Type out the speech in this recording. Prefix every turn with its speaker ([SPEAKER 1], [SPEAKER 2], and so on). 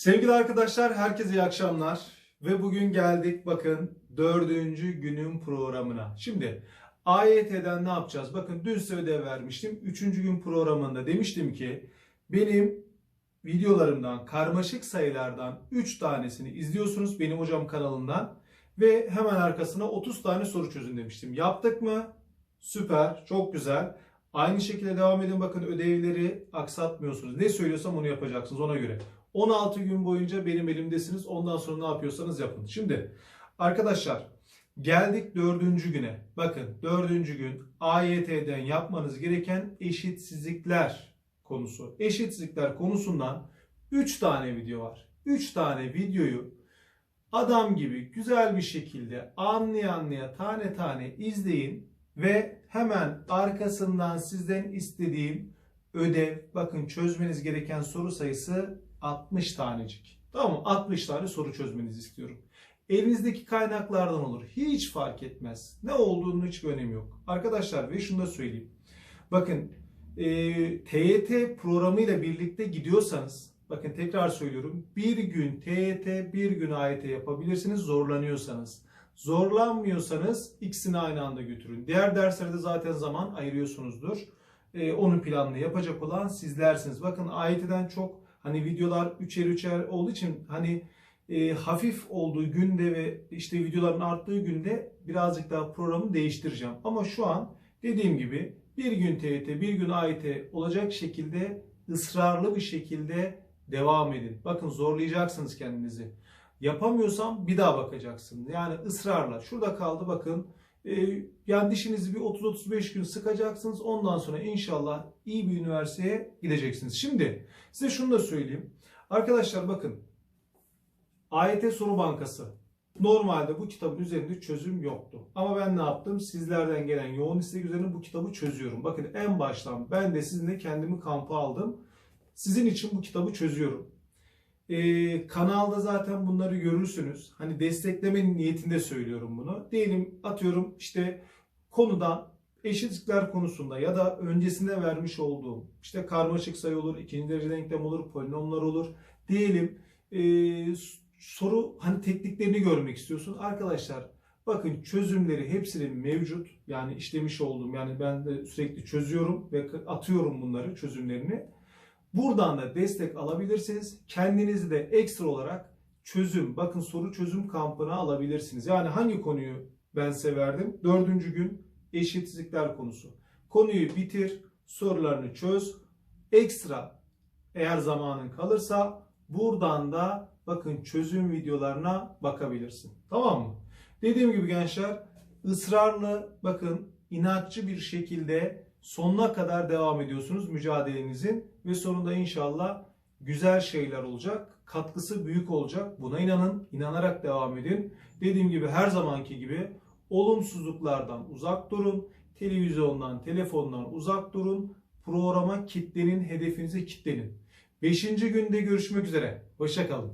[SPEAKER 1] Sevgili arkadaşlar herkese iyi akşamlar ve bugün geldik bakın dördüncü günün programına. Şimdi AYT'den ne yapacağız? Bakın dün size ödev vermiştim. Üçüncü gün programında demiştim ki benim videolarımdan karmaşık sayılardan 3 tanesini izliyorsunuz benim hocam kanalından ve hemen arkasına 30 tane soru çözün demiştim. Yaptık mı? Süper, çok güzel. Aynı şekilde devam edin bakın ödevleri aksatmıyorsunuz. Ne söylüyorsam onu yapacaksınız ona göre. 16 gün boyunca benim elimdesiniz. Ondan sonra ne yapıyorsanız yapın. Şimdi arkadaşlar geldik dördüncü güne. Bakın dördüncü gün AYT'den yapmanız gereken eşitsizlikler konusu. Eşitsizlikler konusundan 3 tane video var. 3 tane videoyu adam gibi güzel bir şekilde anlaya anlaya tane tane izleyin ve hemen arkasından sizden istediğim ödev bakın çözmeniz gereken soru sayısı 60 tanecik. Tamam mı? 60 tane soru çözmenizi istiyorum. Elinizdeki kaynaklardan olur. Hiç fark etmez. Ne olduğunu hiç önemi yok. Arkadaşlar ve şunu da söyleyeyim. Bakın e, TYT programıyla birlikte gidiyorsanız bakın tekrar söylüyorum. Bir gün TYT bir gün AYT yapabilirsiniz zorlanıyorsanız. Zorlanmıyorsanız ikisini aynı anda götürün. Diğer derslerde zaten zaman ayırıyorsunuzdur. E, onun planını yapacak olan sizlersiniz. Bakın AYT'den çok hani videolar üçer üçer olduğu için hani e, hafif olduğu günde ve işte videoların arttığı günde birazcık daha programı değiştireceğim. Ama şu an dediğim gibi bir gün TYT, bir gün AYT olacak şekilde ısrarlı bir şekilde devam edin. Bakın zorlayacaksınız kendinizi. Yapamıyorsam bir daha bakacaksın. Yani ısrarla. Şurada kaldı bakın. Ee, yani dişinizi bir 30-35 gün sıkacaksınız. Ondan sonra inşallah iyi bir üniversiteye gideceksiniz. Şimdi size şunu da söyleyeyim. Arkadaşlar bakın. AYT Soru Bankası. Normalde bu kitabın üzerinde çözüm yoktu. Ama ben ne yaptım? Sizlerden gelen yoğun istek üzerine bu kitabı çözüyorum. Bakın en baştan ben de sizinle kendimi kampa aldım. Sizin için bu kitabı çözüyorum. Ee, kanalda zaten bunları görürsünüz. Hani destekleme niyetinde söylüyorum bunu. Diyelim atıyorum işte konudan eşitlikler konusunda ya da öncesinde vermiş olduğum işte karmaşık sayı olur, ikinci derece denklem olur, polinomlar olur. Diyelim e, soru hani tekniklerini görmek istiyorsun. Arkadaşlar bakın çözümleri hepsinin mevcut. Yani işlemiş olduğum yani ben de sürekli çözüyorum ve atıyorum bunları çözümlerini. Buradan da destek alabilirsiniz. Kendinizi de ekstra olarak çözüm, bakın soru çözüm kampına alabilirsiniz. Yani hangi konuyu ben size verdim? Dördüncü gün eşitsizlikler konusu. Konuyu bitir, sorularını çöz. Ekstra eğer zamanın kalırsa buradan da bakın çözüm videolarına bakabilirsin. Tamam mı? Dediğim gibi gençler ısrarlı bakın inatçı bir şekilde sonuna kadar devam ediyorsunuz mücadelenizin ve sonunda inşallah güzel şeyler olacak. Katkısı büyük olacak. Buna inanın. inanarak devam edin. Dediğim gibi her zamanki gibi olumsuzluklardan uzak durun. Televizyondan, telefondan uzak durun. Programa kitlenin, hedefinize kitlenin. Beşinci günde görüşmek üzere. Hoşçakalın.